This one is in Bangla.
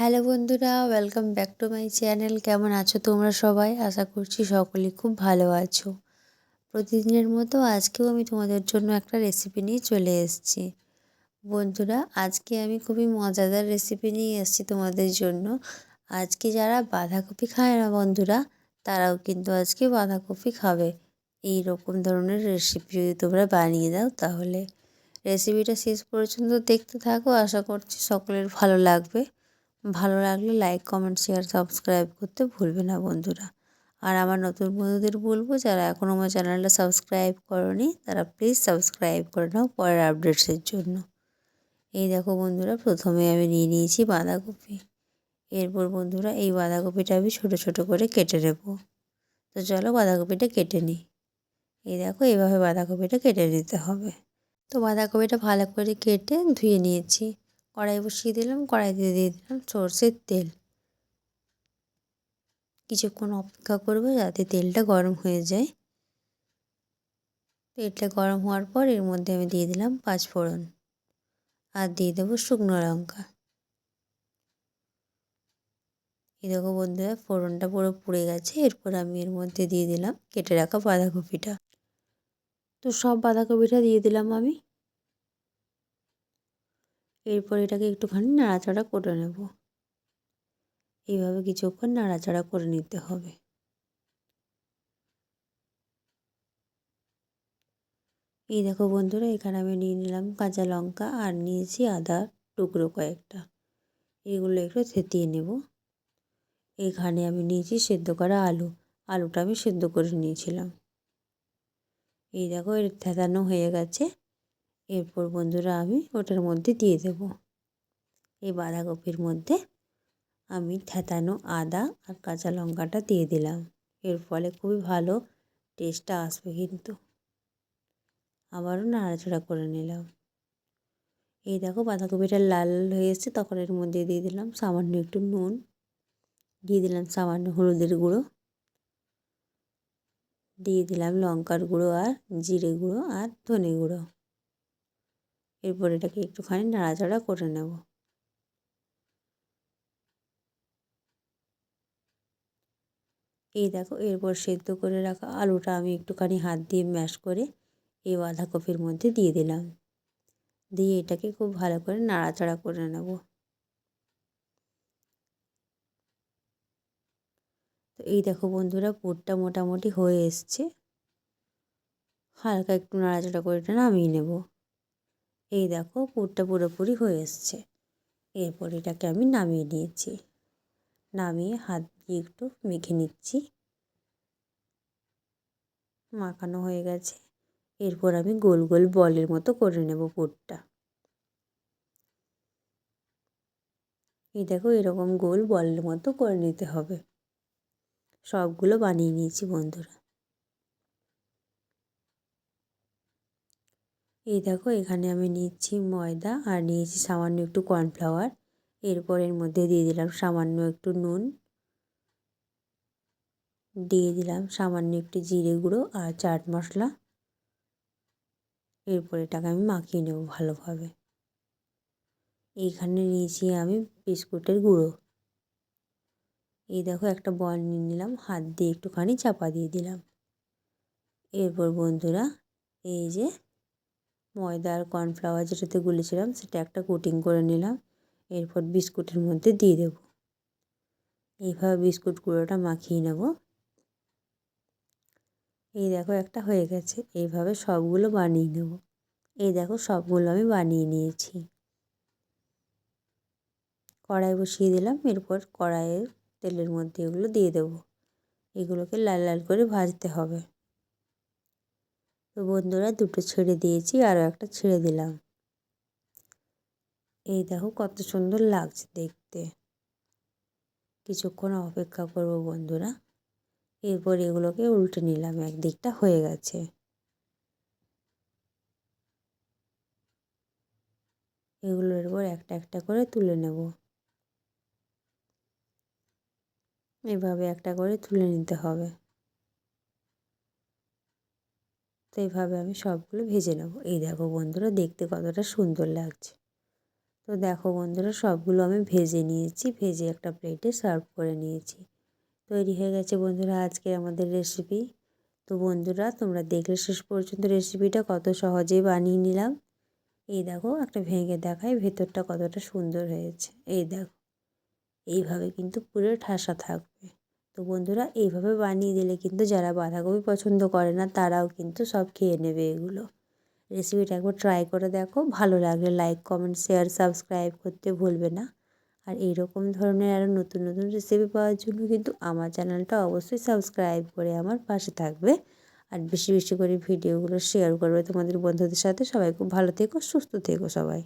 হ্যালো বন্ধুরা welcome back to my channel কেমন আছো তোমরা সবাই? আশা করছি সকলেই খুব ভালো আছো। প্রতিদিনের মতো আজকেও আমি তোমাদের জন্য একটা রেসিপি নিয়ে চলে এসেছি। বন্ধুরা, আজকে আমি খুবই মজাদার রেসিপি নিয়ে এসেছি তোমাদের জন্য। আজকে যারা বাঁধাকপি খায় না বন্ধুরা, তারাও কিন্তু আজকে বাঁধাকপি খাবে। এই রকম ধরনের রেসিপি যদি তোমরা বানিয়ে দাও তাহলে। রেসিপিটা শেষ পর্যন্ত দেখতে থাকো। আশা করছি সকলের ভালো লাগবে। ভালো লাগলে লাইক কমেন্ট শেয়ার সাবস্ক্রাইব করতে ভুলবে না বন্ধুরা। আর আমার নতুন বন্ধুদের বলব, যারা এখনও আমার চ্যানেলটা সাবস্ক্রাইব করনি, তারা প্লিজ সাবস্ক্রাইব করে নাও পরের আপডেটসের জন্য। এই দেখো বন্ধুরা, প্রথমে আমি নিয়ে নিয়েছি বাঁধাকপি। এরপর বন্ধুরা, এই বাঁধাকপিটা আমি ছোটো ছোটো করে কেটে নেব। তো চলো বাঁধাকপিটা কেটে নিই। এই দেখো এইভাবে বাঁধাকপিটা কেটে নিতে হবে। তো বাঁধাকপিটা ভালো করে কেটে ধুয়ে নিয়েছি। কড়াই বসিয়ে দিলাম, কড়াইতে দিয়ে দিলাম সর্ষের তেল। কিছুক্ষণ অপেক্ষা করব যাতে তেলটা গরম হয়ে যায়। তেলটা গরম হওয়ার পর এর মধ্যে আমি দিয়ে দিলাম পাঁচ ফোড়ন আর দিয়ে দেবো শুকনো লঙ্কা। এই দেখো বন্ধুরা, ফোড়নটা পুরো পুড়ে গেছে, এরপর আমি এর মধ্যে দিয়ে দিলাম কেটে রাখা বাঁধাকপিটা। তো সব বাঁধাকপিটা দিয়ে দিলাম আমি। এরপর এটাকে একটুখানি নাড়াচাড়া করে নেব। এইভাবে কিছুক্ষণ নাড়াচাড়া করে নিতে হবে। এই দেখো বন্ধুরা, এখানে আমি নিয়ে নিলাম কাঁচা লঙ্কা আর নিয়েছি আদা টুকরো কয়েকটা। এগুলো একটু থেতিয়ে নেব। এখানে আমি নিয়েছি সেদ্ধ করা আলু। আলুটা আমি সেদ্ধ করে নিয়েছিলাম। এই দেখো, এর থেতানো হয়ে গেছে। এরপর বন্ধুরা আমি ওটার মধ্যে দিয়ে দেব। এই বাঁধাকপির মধ্যে আমি থেতানো আদা আর কাঁচা লঙ্কাটা দিয়ে দিলাম। এর ফলে খুবই ভালো টেস্টটা আসবে কিন্তু। আবারও নাড়াচাড়া করে নিলাম। এই দেখো বাঁধাকপিটা লাল হয়ে এসছে, তখন এর মধ্যে দিয়ে দিলাম সামান্য একটু নুন। দিয়ে দিলাম সামান্য হলুদের গুঁড়ো। দিয়ে দিলাম লঙ্কার গুঁড়ো আর জিরে গুঁড়ো আর ধনে গুঁড়ো। এরপর এটাকে একটুখানি নাড়াচাড়া করে নেব। এই দেখো, এরপর সেদ্ধ করে রাখা আলুটা আমি একটুখানি হাত দিয়ে ম্যাশ করে এই বাঁধাকপির মধ্যে দিয়ে দিলাম। দিয়ে এটাকে খুব ভালো করে নাড়াচাড়া করে নেব। তো এই দেখো বন্ধুরা, পুরটা মোটামুটি হয়ে এসছে। হালকা একটু নাড়াচাড়া করে এটা নামিয়ে নেব। এই দেখো পুরটা পুরোপুরি হয়ে এসছে। এরপর এটাকে আমি নামিয়ে নিয়েছি। নামিয়ে হাত দিয়ে একটু মেখে নিচ্ছি। মাখানো হয়ে গেছে। এরপর আমি গোল গোল বলের মতো করে নেব পুরটা। এই দেখো এরকম গোল বলের মতো করে নিতে হবে। সবগুলো বানিয়ে নিয়েছি বন্ধুরা। এই দেখো, এখানে আমি নিচ্ছি ময়দা আর নিয়েছি সামান্য একটু কর্নফ্লাওয়ার এরপর এর মধ্যে দিয়ে দিলাম সামান্য একটু নুন। দিয়ে দিলাম সামান্য একটু জিরে গুঁড়ো আর চাট মশলা। এরপর এটাকে আমি মাখিয়ে নেব ভালোভাবে। এইখানে নিয়েছি আমি বিস্কুটের গুঁড়ো। এই দেখো, একটা বল নিয়ে নিলাম, হাত দিয়ে একটুখানি চাপা দিয়ে দিলাম। এরপর বন্ধুরা, এই যে ময়দা আর কর্নফ্লাওয়ার যেটাতে গুলেছিলাম, সেটা একটা কোটিং করে নিলাম। এরপর বিস্কুটের মধ্যে দিয়ে দেব। এইভাবে বিস্কুট গুঁড়োটা মাখিয়ে নেব। এই দেখো একটা হয়ে গেছে। এইভাবে সবগুলো বানিয়ে নেব। এই দেখো সবগুলো আমি বানিয়ে নিয়েছি। কড়াই বসিয়ে দিলাম। এরপর কড়াইয়ের তেলের মধ্যে এগুলো দিয়ে দেবো। এগুলোকে লাল লাল করে ভাজতে হবে। তো বন্ধুরা দুটো ছেড়ে দিয়েছি আরও একটা ছেড়ে দিলাম। এই দেখো কত সুন্দর লাগছে দেখতে। কিছুক্ষণ অপেক্ষা করব বন্ধুরা। এরপর এগুলোকে উল্টে নিলাম, একদিকটা হয়ে গেছে। এগুলোর এরপর একটা একটা করে তুলে নেব। এভাবে একটা করে তুলে নিতে হবে। তো এইভাবে আমি সবগুলো ভেজে নেব। এই দেখো বন্ধুরা, দেখতে কতটা সুন্দর লাগছে। তো দেখো বন্ধুরা, সবগুলো আমি ভেজে নিয়েছি, ভেজে একটা প্লেটে সার্ভ করে নিয়েছি। তৈরি হয়ে গেছে বন্ধুরা আজকে আমাদের রেসিপি তো বন্ধুরা, তোমরা দেখলে শেষ পর্যন্ত রেসিপিটা কত সহজেই বানিয়ে নিলাম। এই দেখো, একটা ভেঙে দেখায় ভেতরটা কতটা সুন্দর হয়েছে। এই দেখো, এইভাবে কিন্তু পুরো ঠাসা থাকবে। তো বন্ধুরা এইভাবে বানিয়ে দিলে কিন্তু যারা বাঁধাকপি পছন্দ করে না, তারাও কিন্তু সব খেয়ে নেবে এগুলো। রেসিপিটা একবার ট্রাই করে দেখো। ভালো লাগলে লাইক কমেন্ট শেয়ার সাবস্ক্রাইব করতে ভুলবে না। আর এইরকম ধরনের আরও নতুন নতুন রেসিপি পাওয়ার জন্য কিন্তু আমার চ্যানেলটা অবশ্যই সাবস্ক্রাইব করে আমার পাশে থাকবে। আর বেশি বেশি করে ভিডিওগুলো শেয়ার করবে তোমাদের বন্ধুদের সাথে। সবাই খুব ভালো থেকো, সুস্থ থেকো সবাই।